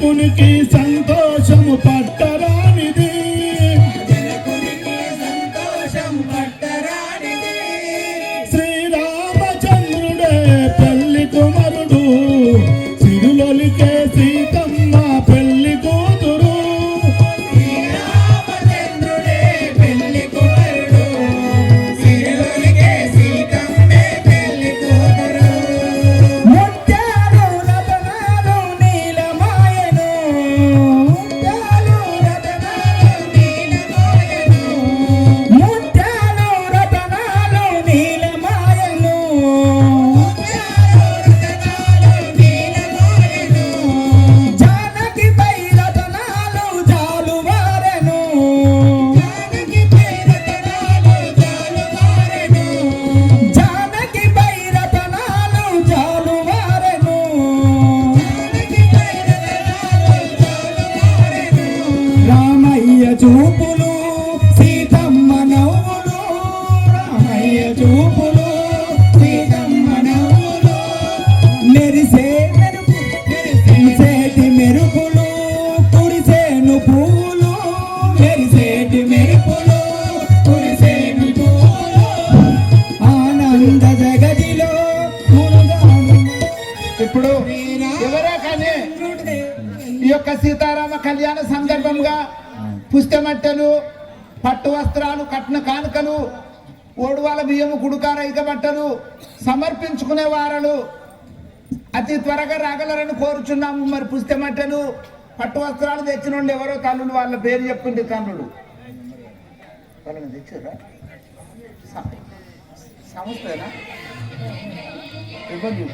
कुणकी सा రామయ్య చూపులు సీతమ్మ నవ్వులు రామయ్య చూపులు సీతమ్మ నవ్వులు. మెరిసే మెరిసేటి మెరుపులు కురిసేను పూలు. మెరిసేటి మెరుపులు కురిసేను పూలు. ఆనంద మునుగాను ఇప్పుడు ఎవరే కానీ ఈ యొక్క సీతారామ కళ్యాణ సందర్భంగా పుష్టమట్టెలు పట్టు వస్త్రాలు కట్న కానుకలు ఓడువాల బియ్యము కుడుకార ఇక బట్టలు సమర్పించుకునే వారలు అతి త్వరగా రాగలరని కోరుచున్నాము. మరి పుస్తమట్టెలు పట్టు వస్త్రాలు తెచ్చినండి ఎవరో తల్లులు వాళ్ళ పేరు చెప్పింది తల్లుడు వాళ్ళని తెచ్చారా ఇబ్బంది.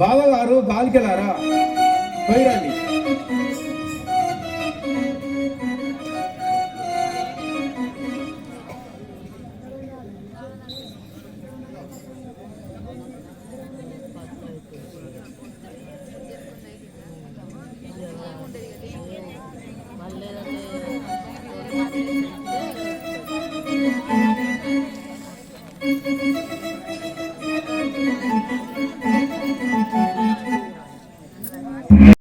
బావగారు బాలికలారా పోయిరండి Thank you.